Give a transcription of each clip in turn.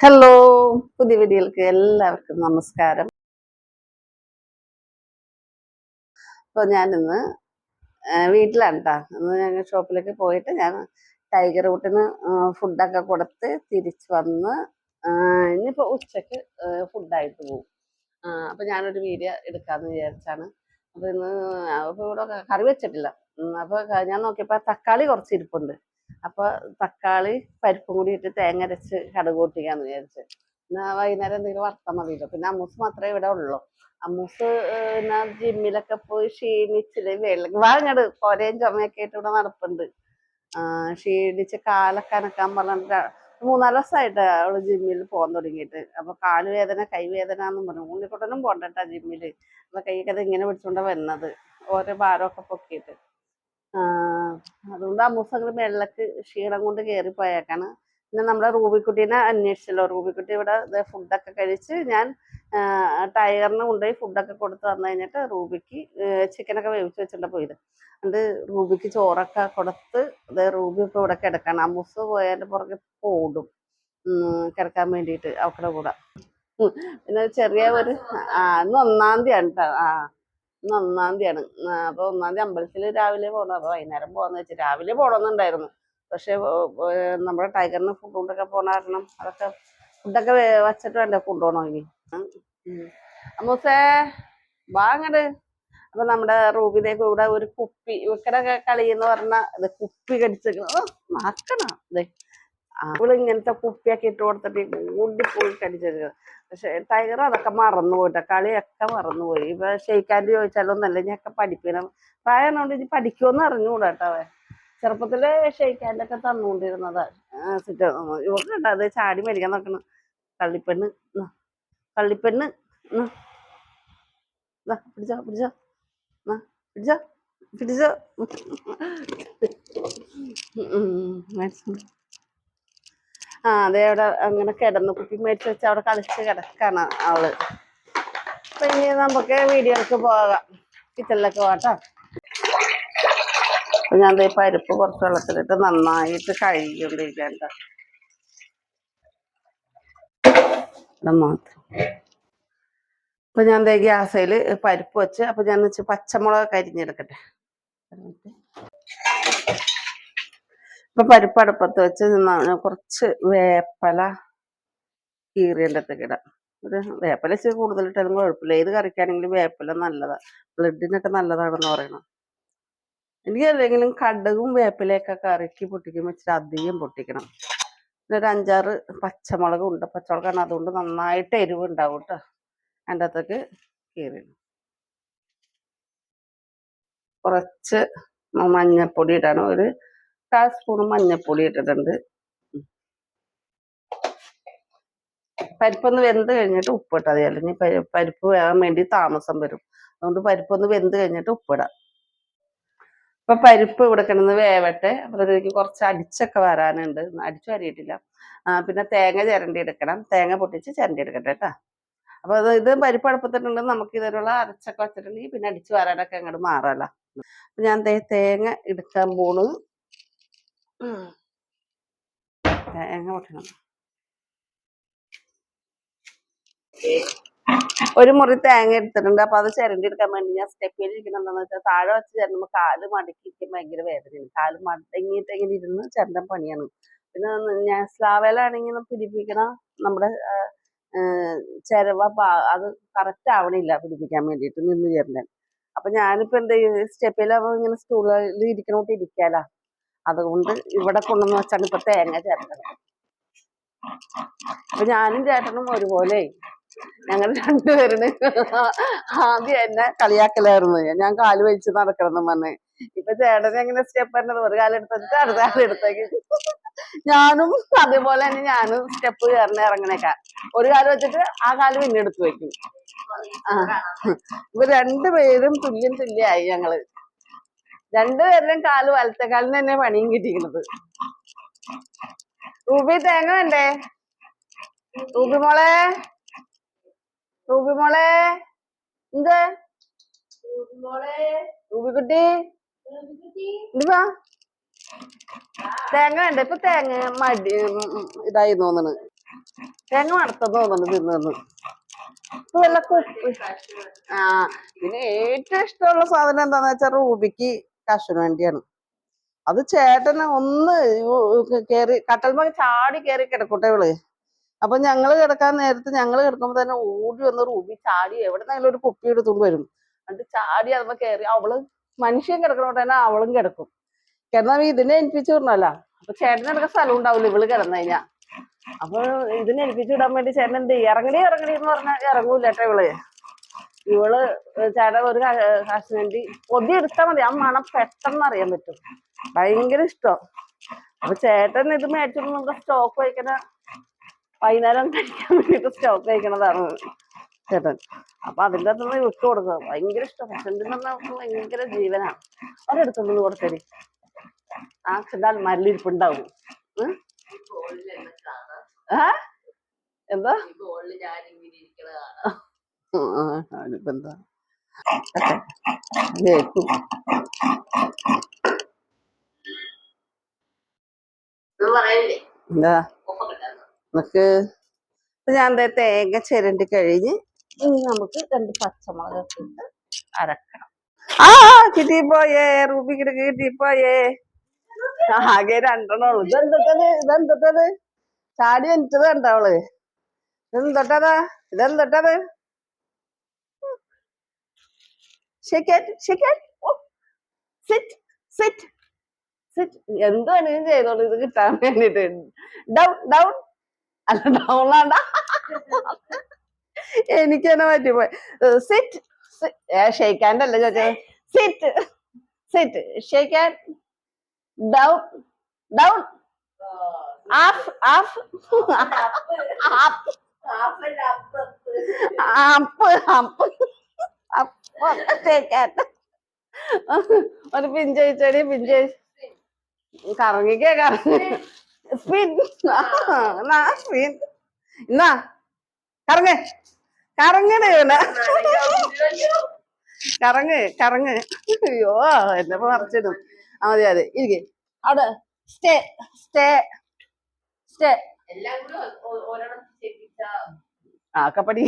Hello പുതിയ വീഡിയോയിലേക്ക് എല്ലാവർക്കും നമസ്കാരം. അപ്പോൾ ഞാനിന്ന് വീട്ടിലാണ് കേട്ടോ ഇന്ന് ഞങ്ങൾ ഷോപ്പിലേക്ക് പോയിട്ട് ഞാൻ ടൈഗർ റൂട്ടിന് ഫുഡൊക്കെ കൊടുത്ത് തിരിച്ചു വന്ന് ഇനിയിപ്പോ ഉച്ചയ്ക്ക് ഫുഡായിട്ട് പോകും അപ്പോൾ ഞാനൊരു വീഡിയോ എടുക്കാന്ന് വിചാരിച്ചാണ്. അപ്പോൾ ഇന്ന് അപ്പോൾ ഇവിടെ കറി വെച്ചിട്ടില്ല. അപ്പോൾ ഞാൻ നോക്കിയപ്പോൾ തക്കാളി കുറച്ച് ഇരിപ്പുണ്ട്. അപ്പോൾ തക്കാളി പരിപ്പും കൂടി ഇട്ട് തേങ്ങ അരച്ച് കടുക് പൊട്ടിക്കാന്ന് വിചാരിച്ച്. എന്നാ വൈകുന്നേരം എന്തെങ്കിലും വറുത്താൽ മതിയല്ലോ. പിന്നെ അമ്മൂസ് മാത്രമേ ഇവിടെ ഉള്ളൂ. അമ്മൂസ് എന്നാ ജിമ്മിലൊക്കെ പോയി ക്ഷീണിച്ചില്ലേ? വെള്ളം വാങ്ങട് കൊരയും ചുമയൊക്കെ ആയിട്ട് ഇവിടെ നടപ്പുണ്ട്. ക്ഷീണിച്ച് കാലൊക്കെ അനക്കാൻ പറഞ്ഞിട്ട് മൂന്നാൽ ദിവസമായിട്ട് അവൾ ജിമ്മിൽ പോകാൻ തുടങ്ങിയിട്ട്. അപ്പൊ കാലുവേദന കൈവേദന എന്നും പറഞ്ഞു. ഉണ്ണിക്കുട്ടനും പോണ്ടട്ടാ ജിമ്മിൽ. അപ്പൊ കൈയൊക്കെ ഇങ്ങനെ പിടിച്ചോണ്ടാ വരുന്നത് ഓരോ ഭാരമൊക്കെ പൊക്കിയിട്ട്. അതുകൊണ്ട് അമ്മൂസങ്ങൾ വെള്ളക്ക് ക്ഷീണം കൊണ്ട് കയറിപ്പോയേക്കാണ് പിന്നെ നമ്മുടെ റൂബിക്കുട്ടീനെ അന്വേഷിച്ചല്ലോ. റൂബിക്കുട്ടി ഇവിടെ ഫുഡൊക്കെ കഴിച്ച് ഞാൻ ടൈഗറിന് കൊണ്ടുപോയി ഫുഡൊക്കെ കൊടുത്തു വന്നു കഴിഞ്ഞിട്ട് റൂബിക്ക് ചിക്കനൊക്കെ വേവിച്ച് വെച്ചിട്ട് പോയത്. അത് റൂബിക്ക് ചോറൊക്കെ കൊടുത്ത് അത് റൂബി ഇപ്പോൾ ഇവിടെ കിടക്കണം. അമ്മൂസ് പോയതിന്റെ പുറകെ പോടും കിടക്കാൻ വേണ്ടിയിട്ട് അവക്കടെ കൂടെ. പിന്നെ ചെറിയ ഒരു ആ ഇന്ന് ഒന്നാം ആണ് കേട്ടോ ആ. ഇന്ന് ഒന്നാം തീയതിയാണ്. അപ്പോൾ ഒന്നാം തീയതി അമ്പലത്തിൽ രാവിലെ പോകണം അപ്പോൾ വൈകുന്നേരം പോകാന്ന് വെച്ച് രാവിലെ പോകണമെന്നുണ്ടായിരുന്നു പക്ഷേ നമ്മുടെ ടൈഗറിന് ഫുഡ് കൊണ്ടൊക്കെ പോണ കാരണം അതൊക്കെ ഫുഡൊക്കെ വച്ചിട്ട് വേണ്ടേ കൊണ്ടുപോകണമെങ്കിൽ അമ്മൂസേ വാ അങ്ങട് അപ്പൊ നമ്മുടെ റൂബിലേക്ക് ഇവിടെ ഒരു കുപ്പി ഇവക്കടെ കളി എന്ന് പറഞ്ഞ ഇത് കുപ്പി കടിച്ചേക്കണം. നാക്കണ ഇതേ. അവൾ ഇങ്ങനത്തെ കുപ്പിയൊക്കെ ഇട്ട് കൊടുത്തിട്ട് ഓടിപ്പോയി കടിച്ചേക്കുന്നത് പക്ഷെ ടൈഗർ അതൊക്കെ മറന്നു പോയിട്ട് കളിയൊക്കെ മറന്നുപോയി ഇപ്പൊ ഷെയ്ക്കാന്റെ ചോദിച്ചാലൊന്നല്ല ഞാനൊക്കെ പഠിപ്പിക്കണം പ്രായമാണോണ്ട് ഇനി പഠിക്കുമെന്ന് അറിഞ്ഞുകൂടാ കേട്ടോ ചെറുപ്പത്തിൽ ഷെയ്ക്കാന്റെ ഒക്കെ തന്നുകൊണ്ടിരുന്നതാ സിറ്റ് ഇവർക്കുണ്ട് അത് ചാടി മരിക്കാൻ നോക്കണം കള്ളിപ്പെണ്ണ്. കള്ളിപ്പെണ്ണ് പിടിച്ചോ പിടിച്ചോ പിടിച്ചോ പിടിച്ചോ മനസ്സിലായി. ആ അതെ അവിടെ അങ്ങനെ കിടന്നു. കുപ്പി മേടിച്ച് വെച്ച് അവിടെ കളിച്ച് കിടക്കാണ് അവൾ അപ്പൊ ഇനി നമുക്ക് വീഡിയോക്ക് പോകാം. കിച്ചണിലേക്ക് പോകാട്ടോ അപ്പൊ ഞാൻ ദേ പരിപ്പ് കുറച്ച് വെള്ളത്തിലിട്ട് നന്നായിട്ട് കഴുകിക്കൊണ്ടിരിക്കണ്ട മാത്രം. അപ്പൊ ഞാൻ ദേ ഗ്യാസയിൽ പരിപ്പ് വെച്ച് അപ്പൊ ഞാൻ വെച്ച് പച്ചമുളക് കരിഞ്ഞെടുക്കട്ടെ. മിനിറ്റ്. ഇപ്പൊ പരിപ്പ് അടുപ്പത്ത് വെച്ച് നിന്നാണ് കുറച്ച് വേപ്പല കീറിയതിന്റെ അകത്തേക്ക് ഇടാം. ഒരു വേപ്പല ഇച്ചിരി കൂടുതലിട്ടാലും കുഴപ്പമില്ല. ഏത് കറിക്കാണെങ്കിലും വേപ്പല നല്ലതാ. ബ്ലഡിനൊക്കെ നല്ലതാണെന്ന് പറയണം. എനിക്ക് അല്ലെങ്കിലും കടുകും വേപ്പിലയൊക്കെ കറിക്ക് പൊട്ടിക്കുമ്പോൾ ഇച്ചിരി അധികം പൊട്ടിക്കണം. പിന്നെ ഒരു അഞ്ചാറ് പച്ചമുളക് ഉണ്ട്. പച്ചമുളകാണ് അതുകൊണ്ട് നന്നായിട്ട് എരിവ് ഉണ്ടാവും കേട്ടോ അതിന്റെ അകത്തേക്ക് കീറിയിടും. കുറച്ച് മഞ്ഞപ്പൊടി ഇടണം. ഒരു കാൽ സ്പൂൺ മഞ്ഞപ്പൊടി ഇട്ടിട്ടുണ്ട്. പരിപ്പൊന്ന് വെന്ത് കഴിഞ്ഞിട്ട് ഉപ്പിട്ടാൽ മതി. അല്ലെങ്കിൽ പരിപ്പ് വേകാൻ വേണ്ടി താമസം വരും. അതുകൊണ്ട് പരിപ്പൊന്ന് വെന്ത് കഴിഞ്ഞിട്ട് ഉപ്പിടാം ഇപ്പൊ പരിപ്പ് ഇവിടെ കിടന്ന് വേവട്ടെ. അപ്പോഴത്തേക്ക് കുറച്ച് അടിച്ചൊക്കെ വരാനുണ്ട്. അടിച്ചു വരിയിട്ടില്ല. പിന്നെ തേങ്ങ ചിരണ്ടി എടുക്കണം. തേങ്ങ പൊട്ടിച്ച് ചിരണ്ടി എടുക്കട്ടെ കേട്ടോ. അപ്പൊ അത് ഇത് പരിപ്പ് അടുപ്പത്തിട്ടുണ്ട് നമുക്ക് ഇതിനുള്ള അരച്ചൊക്കെ വെച്ചിട്ടുണ്ടെങ്കിൽ പിന്നെ അടിച്ചു വരാനൊക്കെ അങ്ങോട്ട് മാറാലോ. ഞാൻ തേങ്ങ എടുക്കാൻ പോണു. തേങ്ങ പൊട്ടണം ഒരു മുറി തേങ്ങ എടുത്തിട്ടുണ്ട്. അപ്പൊ അത് ചിരണ്ടി എടുക്കാൻ വേണ്ടി ഞാൻ സ്റ്റെപ്പിൽ ഇരിക്കണം എന്താണെന്ന് വെച്ചാൽ താഴെ വെച്ച് ചിരണ്ടുമ്പോ കാൽ മടക്കിയിട്ട് ഭയങ്കര വേദനയാണ്. കാൽ മടങ്ങിയിട്ട് ഇങ്ങനെ ഇരുന്ന് ചിരണ്ടാൻ പണിയാണ്. പിന്നെ ഞാൻ സ്ലാവേലാണെങ്കിൽ പിടിപ്പിക്കണ നമ്മുടെ ചിരവ അത് കറക്റ്റ് ആവണില്ല പിടിപ്പിക്കാൻ വേണ്ടിയിട്ട് നിന്ന് ചേരണ്ടൻ. അപ്പൊ ഞാനിപ്പോ എന്താ സ്റ്റെപ്പിലാവുമ്പോ ഇങ്ങനെ സ്റ്റൂളിൽ ഇരിക്കണോട്ട് ഇരിക്കാലാ. അതുകൊണ്ട് ഇവിടെ കൊണ്ടുവന്ന് വെച്ചാണ് ഇപ്പൊ തേങ്ങ ചേർക്കുന്നത് അപ്പൊ ഞാനും ചേട്ടനും ഒരുപോലെ ഞങ്ങൾ രണ്ടുപേരും ആദ്യം എന്നെ കളിയാക്കലായിരുന്നു. ഞാൻ കാൽ വലിച്ച് നടക്കണമെന്ന് പറഞ്ഞ്. ഇപ്പൊ ചേട്ടൻ എങ്ങനെ സ്റ്റെപ്പ് വരുന്നത് ഒരു കാലെടുത്തിട്ട് അടുത്ത കാലം എടുത്തേക്ക്. ഞാനും അതേപോലെ തന്നെ ഞാനും സ്റ്റെപ്പ് കയറിന് ഇറങ്ങണേക്കാ. ഒരു കാലം വെച്ചിട്ട് ആ കാൽ പിന്നെ എടുത്തു വെക്കും ഇപ്പൊ രണ്ടുപേരും തുല്യം തുല്യായി ഞങ്ങൾ. രണ്ടുപേരുടെയും കാൽ വലത്തെ കാലിന് തന്നെ പണിയും കിട്ടിയിരുന്നത് റൂബി തേങ്ങ വേണ്ടേ? റൂബി മോളെ? റൂബി മോളെ? എന്ത്? റൂബി കുട്ടി? എന്തുവാ തേങ്ങ വേണ്ട? ഇപ്പൊ തേങ്ങ മടി ഇതായി തോന്നണ്. തേങ്ങ വറുത്തത് തോന്നണ് തിന്നു വല്ല ആ പിന്നെ ഏറ്റവും ഇഷ്ടമുള്ള സാധനം എന്താന്ന് വെച്ചാൽ റൂബിക്ക് കശുന് വേണ്ടിയാണ്. അത് ചേട്ടന് ഒന്ന് കേറി കട്ടൽമ ചാടി കേറി കിടക്കട്ടെ ഇവൾ. അപ്പൊ ഞങ്ങൾ കിടക്കാൻ നേരത്ത് ഞങ്ങൾ കിടക്കുമ്പോ തന്നെ ഓടി വന്ന് റൂബി ചാടി എവിടെന്നെങ്കിലും ഒരു കുപ്പി എടുത്തുകൊണ്ട് വരും. എന്നിട്ട് ചാടി അതുമ്പോ കയറി അവൾ മനുഷ്യൻ കിടക്കണോട്ട് തന്നെ അവളും കിടക്കും. കിടന്നാ ഇതിനെ എനിപ്പിച്ചു വിടണല്ല? അപ്പൊ ചേട്ടന് കിടക്കാൻ സ്ഥലം ഉണ്ടാവില്ല ഇവൾ കിടന്നു കഴിഞ്ഞാ. അപ്പൊ ഇതിനെ ഏൽപ്പിച്ചു വിടാൻ വേണ്ടി ചേട്ടൻ എന്ത് ചെയ്യും? ഇറങ്ങടി ഇറങ്ങടി എന്ന് പറഞ്ഞാൽ ഇറങ്ങൂല ഇവൾ. ഇവൾ ചേട്ടൻ ഒരു ഹസ്ബൻഡ് പൊതി എടുത്താൽ മതി. ആ മണം പെട്ടെന്ന് അറിയാൻ പറ്റും. ഭയങ്കര ഇഷ്ടം. അപ്പൊ ചേട്ടൻ ഇത് മേടിച്ചിട്ട് നമ്മുടെ സ്റ്റോക്ക് വയ്ക്കണ വൈകുന്നേരം കഴിക്കാൻ വേണ്ടിട്ട് സ്റ്റോക്ക് വയ്ക്കണതാണ് ചേട്ടൻ. അപ്പൊ അതിന്റെ അകത്ത് നിന്ന് വിട്ടു കൊടുക്കുക. ഭയങ്കര ഇഷ്ടം. ഹസ്ബൻഡിൽ പറഞ്ഞാൽ ഭയങ്കര ജീവനാണ് അവരെടുത്തോണ്ട് കൊടുത്തരി. ആ ചെന്നാൽ മല്ലിരിപ്പുണ്ടാവും? ആ? എന്താ? എന്താ? എന്താ നമുക്ക് ഞാൻ തേങ്ങ ചിരണ്ടി കഴിഞ്ഞ് ഇനി നമുക്ക് രണ്ട് പച്ചമുളക് ഇട്ട് അരക്കണം. ആ കിട്ടിപ്പോയേ. റൂബി കിടക്ക് കിട്ടിപ്പോയേ. ആകെ രണ്ടെണ്ണു ഇതെന്തൊട്ടത് ഇതെന്തൊട്ടത് ചാടി എനിച്ചത് കണ്ടവൾ ഇതെന്തൊട്ടതാ ഇതെന്തൊട്ടത് ഷെക്കറ്റ് ഓ സിറ്റ് സിറ്റ് സിറ്റ് എന്തോ വേണമെങ്കിലും ചെയ്തോളൂ ഇത് കിട്ടാൻ വേണ്ടിട്ട് ഡൗൺ ഡൗൺ അല്ല ഡൗൺ ആണ്ട എനിക്ക് തന്നെ പറ്റിപ്പോയി സിറ്റ് ഷെയ്ക്ക് ഹാൻഡ് അല്ല ചോദിച്ചത് sit sit shake hand down down ആഫ് ആഫ് ആപ്പ് അപ്പ് അപ്പ് ഹാൻഡ് ഒരു പിഞ്ചയിച്ചടി പിഞ്ച കറങ്ങിക്കേ കറങ്ങി. എന്നാ കറങ്ങ്. കറങ്ങണേ കറങ്ങ് കറങ്ങ്. അയ്യോ എന്നെ പറിച്ചിടും ആ മതി അതെ ഇരിക്കെ. അവിടെ സ്റ്റേ സ്റ്റേ സ്റ്റേ. ആ കപ്പടി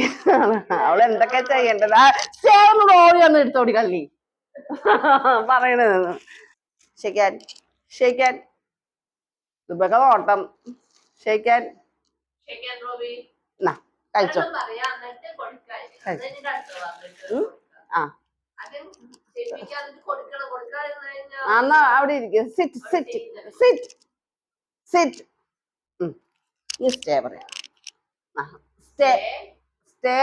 അവൾ എന്തൊക്കെ ചെയ്യേണ്ടത് ആ ചേർന്ന് ഓടി വന്ന് എടുത്തോടി കള്ളി. പറയണത് ഷെയ്ക്കാൻ ഷെയ്ക്കാൻ ഇതൊക്കെ ഓട്ടം ഷെയ്ക്കാൻ എന്നാ കഴിച്ചോ? ആ. ആ, എന്നാ അവിടെ ഇരിക്കും. സിറ്റ് സിറ്റ് സിറ്റ് സിറ്റ് ഈ സ്റ്റേ പറയാം. Stay stay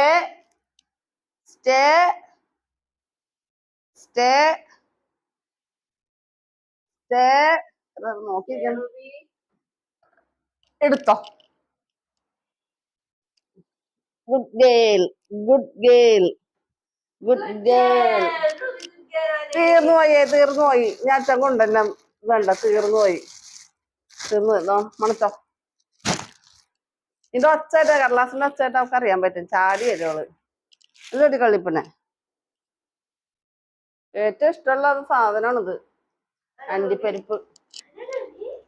stay stay stay. നോക്കി എടുത്തോ. Good girl good girl good girl തീർന്നു പോയേ തീർന്നു പോയി. ഞാൻ കൊണ്ടുവന്നെ വേണ്ട തീർന്നു പോയി. തീർന്നു മണത്തോ. ഇതിന്റെ ഒച്ചയായിട്ട് കടലാസിന്റെ ഒച്ചയായിട്ട് നമുക്ക് അറിയാൻ പറ്റും. ചാടി വരുവൾ. ഇല്ലൊരു കളിപ്പനെ ഏറ്റവും ഇഷ്ടമുള്ള സാധനമാണിത്. അണ്ടിപ്പരിപ്പ്.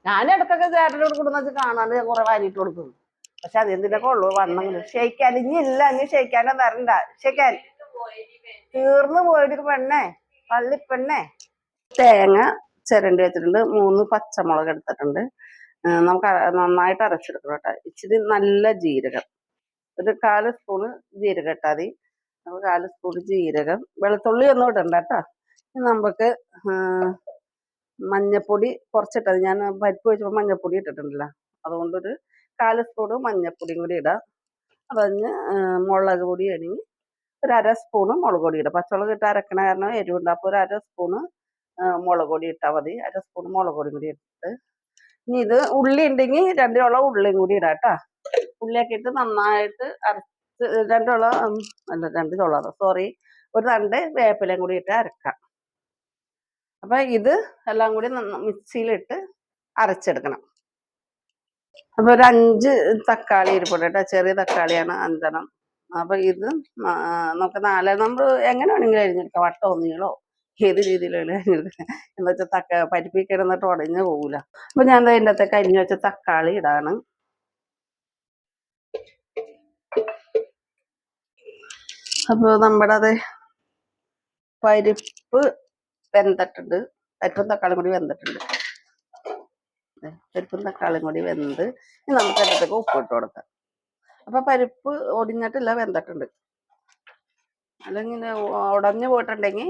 ഞാൻ ഇടക്കൊക്കെ ചേട്ടനോട് കൊടുക്കുന്ന വെച്ച് കാണാണ്ട് ഞാൻ കുറെ വാരിയിട്ട് കൊടുക്കും. പക്ഷെ അതെന്തിനൊക്കെ ഉള്ളു വണ്ണം ഷെയ്ക്കാൻ ഇല്ല ഇനി ഷെയ്ക്കാനും തരണ്ട ഷെയ്ക്കാൻ തീർന്നു പോയിട്ട് പെണ്ണേ പള്ളിപ്പെണ്ണേ തേങ്ങ ചിരണ്ടി വെച്ചിട്ടുണ്ട്. മൂന്ന് പച്ചമുളക് എടുത്തിട്ടുണ്ട്. നമുക്ക് നന്നായിട്ട് അരച്ചെടുക്കണം കേട്ടോ. ഇച്ചിരി നല്ല ജീരകം. ഒരു കാൽ സ്പൂണ് ജീരകം ഇട്ടാൽ മതി. നമുക്ക് കാൽ സ്പൂൺ ജീരകം. വെളുത്തുള്ളി ഒന്നും ഇടണ്ട കേട്ടോ. നമുക്ക് മഞ്ഞപ്പൊടി കുറച്ചിട്ടത് ഞാൻ പരിപ്പ് വെച്ചപ്പോൾ മഞ്ഞപ്പൊടി ഇട്ടിട്ടുണ്ടല്ലോ. അതുകൊണ്ടൊരു കാൽ സ്പൂണ് മഞ്ഞപ്പൊടിയും കൂടി ഇടാം. അതഞ്ഞ് മുളക് പൊടി ആണെങ്കിൽ ഒരു അര സ്പൂണ് മുളക് പൊടി ഇടാം. പച്ചമുളക് ഇട്ട് അരക്കണ കാരണം എരിവുണ്ട്. അപ്പോൾ ഒരു അര സ്പൂണ് മുളക് പൊടി ഇട്ടാൽ മതി. അര സ്പൂൺ മുളക് പൊടിയും കൂടി ഇട്ടിട്ട് ഇനി ഇത് ഉള്ളി ഉണ്ടെങ്കിൽ രണ്ട് ചോളം ഉള്ളിയും കൂടി ഇടാം കേട്ടോ. ഉള്ളിയൊക്കെ ഇട്ട് നന്നായിട്ട് അരച്ച് രണ്ടുള്ള അല്ല രണ്ട് സോറി ഒരു രണ്ട് വേപ്പിലയും കൂടി ഇട്ട് അരക്കാം. അപ്പൊ ഇത് എല്ലാം കൂടി മിക്സിയിലിട്ട് അരച്ചെടുക്കണം. അപ്പൊ ഒരു അഞ്ച് തക്കാളി ഇരിപ്പുണ്ട് കേട്ടോ ചെറിയ തക്കാളിയാണ് അഞ്ചെണ്ണം. അപ്പൊ ഇത് നമുക്ക് നാല് നമ്മൾ എങ്ങനെ വേണമെങ്കിലും അരിഞ്ഞെടുക്കാം വട്ടോ നീളോ ഏത് രീതിയിലാണ് എന്ന് വെച്ചാൽ തക്ക പരിപ്പി കിടന്നിട്ട് ഉടഞ്ഞു പോകില്ല അപ്പം ഞാൻ അതിന്റെ അകത്തേക്ക് അരിഞ്ഞു വെച്ച തക്കാളി ഇടാണ്. അപ്പോൾ നമ്മുടെ അത് പരിപ്പ് വെന്തിട്ടുണ്ട്. പരിപ്പും തക്കാളിയും കൂടി വെന്തിട്ടുണ്ട്. പരിപ്പും തക്കാളിയും കൂടി വെന്ത് നമുക്ക് അതിനകത്തേക്ക് ഉപ്പിട്ട് കൊടുക്കാം. അപ്പൊ പരിപ്പ് ഒടിഞ്ഞിട്ടില്ല വെന്തിട്ടുണ്ട്. അല്ലെങ്കിൽ ഉടഞ്ഞു പോയിട്ടുണ്ടെങ്കിൽ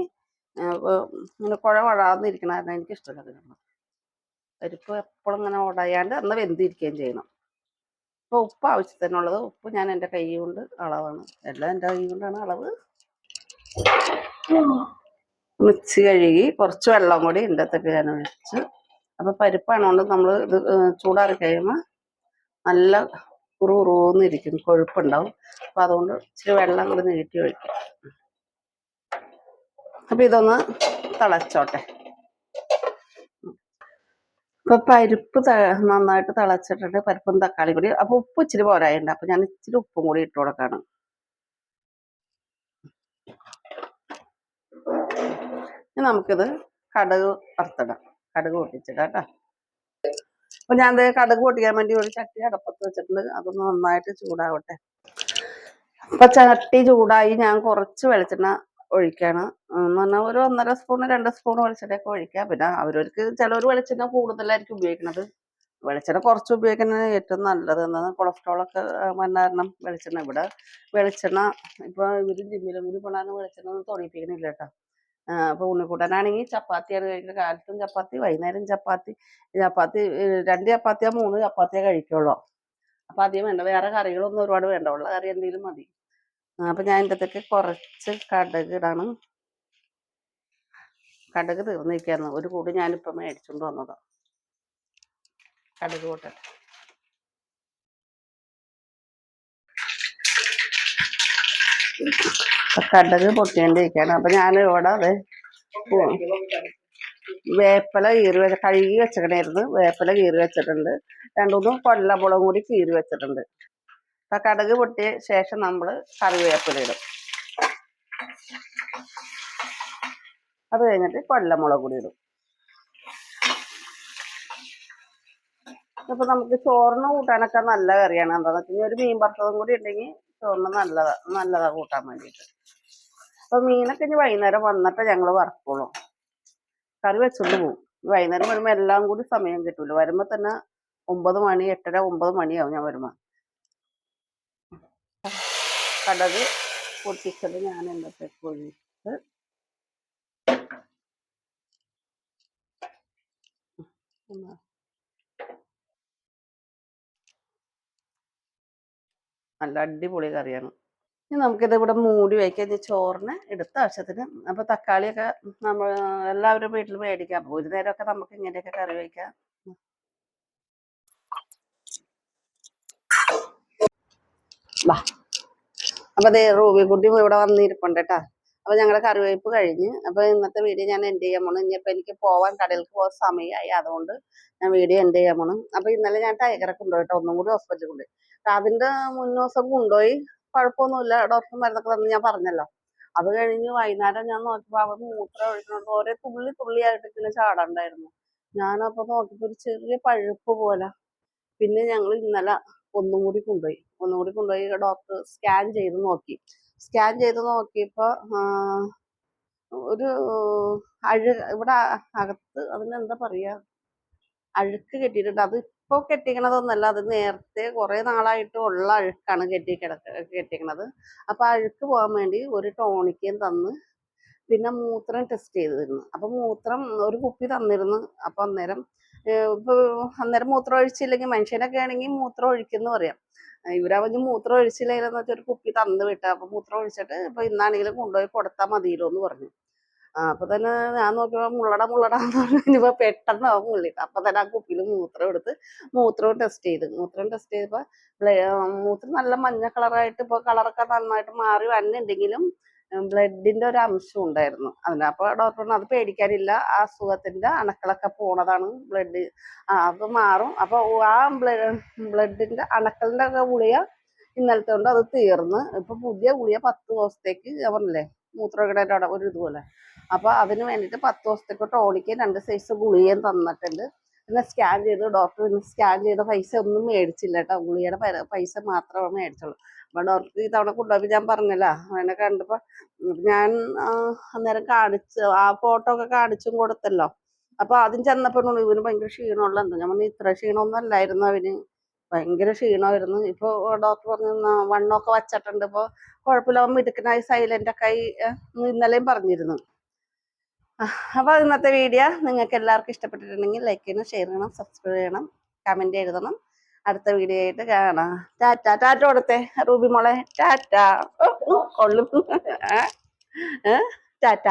ഇങ്ങനെ കുഴ കുഴാന്നിരിക്കണ കാരണം എനിക്ക് ഇഷ്ടമല്ല അത്. പരിപ്പ് എപ്പോഴും ഇങ്ങനെ ഉടയാണ്ട് അന്ന് വെന്തിരിക്കുകയും ചെയ്യണം. അപ്പോൾ ഉപ്പ് ആവശ്യത്തിനുള്ളത് ഉപ്പ് ഞാൻ എന്റെ കൈ കൊണ്ട് അളവാണ്. എല്ലാം എന്റെ കൈ കൊണ്ടാണ് അളവ്. മിക്സി കഴുകി കുറച്ച് വെള്ളം കൂടി ഇണ്ടത്തേക്ക് ഞാൻ ഒഴിച്ച്. അപ്പോൾ പരിപ്പാണോണ്ട് നമ്മൾ ഇത് ചൂടാറി കഴിയുമ്പോൾ നല്ല കുറു കുറുവെന്നിരിക്കും കൊഴുപ്പുണ്ടാവും. അപ്പോൾ അതുകൊണ്ട് ഇച്ചിരി വെള്ളം കൂടി നീട്ടി ഒഴിക്കാം. അപ്പോൾ ഇതൊന്ന് തിളച്ചോട്ടെ. ഇപ്പൊ പരിപ്പ് നന്നായിട്ട് തിളച്ചിട്ടുണ്ട്. പരിപ്പും തക്കാളി കൂടി. അപ്പോൾ ഉപ്പ് ഇച്ചിരി പോരായുണ്ട്. അപ്പൊ ഞാൻ ഇച്ചിരി ഉപ്പും കൂടി ഇട്ട് കൊടുക്കാണ്. നമുക്കിത് കടുക് വറുത്തിടാം. കടുക് പൊട്ടിച്ചിടാം കേട്ടോ. അപ്പൊ ഞാൻ ദേ കടുക് പൊട്ടിക്കാൻ വേണ്ടി ഒരു ചട്ടി അടപ്പത്ത് വെച്ചിട്ടുണ്ട്. അതൊന്ന് നന്നായിട്ട് ചൂടാവട്ടെ. അപ്പൊ ചട്ടി ചൂടായി ഞാൻ കുറച്ച് വെളിച്ചെണ്ണ ഒഴിക്കാണ്. എന്ന് പറഞ്ഞാൽ ഒരു ഒന്നര സ്പൂൺ രണ്ട് സ്പൂൺ വെളിച്ചെണ്ണയൊക്കെ ഒഴിക്കാം പിന്നെ അവരവർക്ക് ചിലവർ വെളിച്ചെണ്ണ കൂടുതലായിരിക്കും ഉപയോഗിക്കുന്നത്. വെളിച്ചെണ്ണ കുറച്ച് ഉപയോഗിക്കുന്നത് ഏറ്റവും നല്ലത്. എന്നാൽ കൊളസ്ട്രോൾ ഒക്കെ വന്ന കാരണം വെളിച്ചെണ്ണ. ഇവിടെ വെളിച്ചെണ്ണ ഇപ്പൊ ഇവർ ജിമ്മിലും കൂടി പോണാലും വെളിച്ചെണ്ണ ഒന്നും തൊടിയിപ്പിക്കണില്ല കേട്ടോ. അപ്പൊ ഉണ്ണിക്കൂട്ടനാണെങ്കിൽ ചപ്പാത്തിയാണ് കഴിക്കുന്നത് കാലത്തും ചപ്പാത്തി വൈകുന്നേരം ചപ്പാത്തി. ചപ്പാത്തി രണ്ട് ചപ്പാത്തിയാ മൂന്ന് ചപ്പാത്തിയാ കഴിക്കുള്ളൂ. അപ്പൊ അധികം വേണ്ട. വേറെ കറികളൊന്നും ഒരുപാട് വേണ്ട. ഉള്ള കറി എന്തെങ്കിലും മതി. അപ്പൊ ഞാൻ ഇതൊക്കെ കുറച്ച് കടുക് ഇടാണ് കടുക് തീർന്നിരിക്കായിരുന്നു. ഒരു കൂടി ഞാനിപ്പോ മേടിച്ചുകൊണ്ട് വന്നതാ. കടുക് കൂട്ടട്ടെ കടക് പൊട്ടിക്കൊണ്ടിരിക്കുകയാണ് അപ്പൊ ഞാൻ ഇവിടെ അതെ വേപ്പില കീറി വെച്ച കഴുകി വെച്ചിട്ടുണ്ടായിരുന്നു വേപ്പില കീറി വെച്ചിട്ടുണ്ട്. രണ്ടുമൂന്ന് കൊല്ലമുളകും കൂടി കീറി വെച്ചിട്ടുണ്ട്. അപ്പൊ കടുക് പൊട്ടിയ ശേഷം നമ്മൾ കറിവേപ്പില ഇടും. അത് കഴിഞ്ഞിട്ട് കൊല്ലമുളക് കൂടി ഇടും. ഇപ്പൊ നമുക്ക് ചോറിന് കൂട്ടാനൊക്കെ നല്ല കറിയാണ്. എന്താന്ന് വെച്ച് കഴിഞ്ഞാൽ ഒരു മീൻ വറുത്തതും കൂടി ഉണ്ടെങ്കിൽ ചോറിന് നല്ലതാ നല്ലതാ കൂട്ടാൻ വേണ്ടിയിട്ട്. അപ്പൊ മീനൊക്കെ ഇനി വൈകുന്നേരം വന്നിട്ട് ഞങ്ങൾ വറക്കുള്ളൂ. കറി വെച്ചോണ്ട് പോകും വൈകുന്നേരം വരുമ്പോ എല്ലാം കൂടി സമയം കിട്ടൂല. വരുമ്പോ തന്നെ ഒമ്പത് മണി എട്ടര ഒമ്പത് മണിയാവും ഞാൻ വരുമ്പോ. കടക് പൊട്ടിച്ചത് ഞാൻ ഒഴിച്ച് ഒന്ന് നല്ല അടിപൊളി കറിയാണ്. ഇനി നമുക്കിത് ഇവിടെ മൂടി വയ്ക്കാം ചോറിന് എടുത്ത ആവശ്യത്തിന്. അപ്പൊ തക്കാളിയൊക്കെ നമ്മൾ എല്ലാവരും വീട്ടിൽ മേടിക്കാം. അപ്പൊ ഒരു നേരമൊക്കെ നമുക്ക് ഇങ്ങനെയൊക്കെ കറി വയ്ക്കാം വാ. അപ്പൊ അതേ റൂബി കുട്ടിയും ഇവിടെ വന്നിരിപ്പുണ്ട് കേട്ടാ. അപ്പൊ ഞങ്ങളുടെ കറിവേപ്പ് കഴിഞ്ഞ് അപ്പൊ ഇന്നത്തെ വീഡിയോ ഞാൻ എൻഡ് ചെയ്യാൻ പോണു. ഇനിയിപ്പൊ എനിക്ക് പോവാൻ കടയിലേക്ക് പോകാൻ സമയമായി അതുകൊണ്ട് ഞാൻ വീഡിയോ എൻഡ് ചെയ്യാൻ പോണു. അപ്പൊ ഇന്നലെ ഞാൻ ടൈഗറെ കൊണ്ടുപോയി കേട്ടോ. ഒന്നും കൂടി ഹോസ്പിറ്റലിൽ കൊണ്ടുപോയി. അതിന്റെ മുൻ ദിവസം കൊണ്ടുപോയി. കുഴപ്പമൊന്നുമില്ല. ഡോക്ടർ മരുന്നൊക്കെ തന്നെ ഞാൻ പറഞ്ഞല്ലോ. അത് കഴിഞ്ഞ് വൈകുന്നേരം ഞാൻ നോക്കിയപ്പോ അവൻ മൂത്രം ഒഴിക്കണോണ്ട് ഓരോ തുള്ളി തുള്ളിയായിട്ട് ഇങ്ങനെ ചാടണ്ടായിരുന്നു. ഞാനപ്പോ നോക്കിയപ്പോ ഒരു ചെറിയ പഴുപ്പ് പോലെ. പിന്നെ ഞങ്ങൾ ഇന്നലെ ഒന്നും കൂടി കൊണ്ടുപോയി. ഒന്നും കൂടി കൊണ്ടുപോയി ഡോക്ടർ സ്കാൻ ചെയ്ത് നോക്കി. സ്കാൻ ചെയ്ത് നോക്കിയപ്പോ ഒരു അഴു ഇവിടെ അകത്ത് അതിനെന്താ പറയാ? അഴുക്ക് കെട്ടിയിട്ടുണ്ട്. അത് ഇപ്പൊ കെട്ടിക്കണതൊന്നല്ല അത് നേരത്തെ കുറെ നാളായിട്ട് ഉള്ള അഴുക്കാണ് കെട്ടി കിടക്ക കെട്ടിക്കണത്. അപ്പൊ അഴുക്ക് പോകാൻ വേണ്ടി ഒരു ടോണിക്കയും തന്ന് പിന്നെ മൂത്രം ടെസ്റ്റ് ചെയ്തിരുന്നു. അപ്പൊ മൂത്രം ഒരു കുപ്പി തന്നിരുന്നു. അപ്പൊ അന്നേരം അന്നേരം മൂത്രം ഒഴിച്ചില്ലെങ്കിൽ മനുഷ്യനൊക്കെ ആണെങ്കിൽ മൂത്രം ഒഴിക്കുന്നു പറയാം. ഇവരവഞ്ഞ് മൂത്രം ഒഴിച്ചില്ലെന്ന് വെച്ചാൽ ഒരു കുപ്പി തന്നു വിട്ട അപ്പൊ മൂത്രം ഒഴിച്ചിട്ട് ഇപ്പൊ ഇന്നാണെങ്കിലും കൊണ്ടുപോയി കൊടുത്താൽ മതിയല്ലോ എന്ന് പറഞ്ഞു അപ്പൊ തന്നെ ഞാൻ നോക്കിയപ്പോ മുള്ളട മുള്ളടാന്ന് പെട്ടെന്ന് അവൻ മുള്ളിട്ട് അപ്പൊ തന്നെ ആ കുപ്പിയിൽ മൂത്രം എടുത്ത് മൂത്രവും ടെസ്റ്റ് ചെയ്ത്. മൂത്രം ടെസ്റ്റ് ചെയ്തപ്പോ മൂത്രം നല്ല മഞ്ഞ കളറായിട്ട് ഇപ്പൊ കളറൊക്കെ നന്നായിട്ട് മാറി വന്നിട്ടുണ്ടെങ്കിലും ബ്ലഡിന്റെ ഒരു അംശം ഉണ്ടായിരുന്നു. അതിന് അപ്പൊ ഡോക്ടർ പറഞ്ഞു അത് പേടിക്കാനില്ല. ആ അസുഖത്തിന്റെ അണക്കളൊക്കെ പോണതാണ് ബ്ലഡ്. അത് മാറും. അപ്പൊ ആ ബ്ലഡിന്റെ അണക്കളിന്റെ ഒക്കെ ഗുളിക ഇന്നലത്തെ കൊണ്ട് അത് തീർന്ന്. ഇപ്പൊ പുതിയ ഗുളിക പത്ത് ദിവസത്തേക്ക് പറഞ്ഞില്ലേ മൂത്രമൊഴിക്കണേന്റെ ഒരു ഇതുപോലെ. അപ്പൊ അതിന് വേണ്ടിയിട്ട് പത്ത് ദിവസത്തേക്ക് ടോണിക്ക് രണ്ട് സൈസ് ഗുളികയും തന്നിട്ടുണ്ട്. പിന്നെ സ്കാൻ ചെയ്ത് ഡോക്ടർ സ്കാൻ ചെയ്ത പൈസ ഒന്നും മേടിച്ചില്ല കേട്ടോ. ഗുളികയുടെ പൈസ മാത്രമേ മേടിച്ചുള്ളൂ. ഡോക്ടർ ഈ തവണ കൊണ്ടുപോയി ഞാൻ പറഞ്ഞല്ല. അവനെ കണ്ടപ്പോ ഞാൻ അന്നേരം കാണിച്ച് ആ ഫോട്ടോ ഒക്കെ കാണിച്ചും കൊടുത്തല്ലോ. അപ്പൊ ആദ്യം ചെന്നപ്പോ ഇവന് ഭയങ്കര ക്ഷീണമുള്ള എന്താ. ഞാൻ പറഞ്ഞു ഇത്ര ക്ഷീണമൊന്നും അല്ലായിരുന്നു അവന്. ഭയങ്കര ക്ഷീണമായിരുന്നു. ഇപ്പൊ ഡോക്ടർ പറഞ്ഞു വണ്ണമൊക്കെ വച്ചിട്ടുണ്ട്. ഇപ്പൊ കുഴപ്പമില്ല. അവൻ മിടുക്കനായി സൈലന്റ് ഒക്കെ ആയി ഇന്നലെയും പറഞ്ഞിരുന്നു. അപ്പൊ ഇന്നത്തെ വീഡിയോ നിങ്ങൾക്ക് എല്ലാവർക്കും ഇഷ്ടപ്പെട്ടിട്ടുണ്ടെങ്കിൽ ലൈക്ക് ചെയ്യണം ഷെയർ ചെയ്യണം സബ്സ്ക്രൈബ് ചെയ്യണം കമന്റ് എഴുതണം. അടുത്ത വീഡിയോ ആയിട്ട് കാണാം. ടാറ്റ ടാറ്റ കൊടുത്തെ റൂബി മോളെ. ടാറ്റ. കൊള്ളും. ടാറ്റ.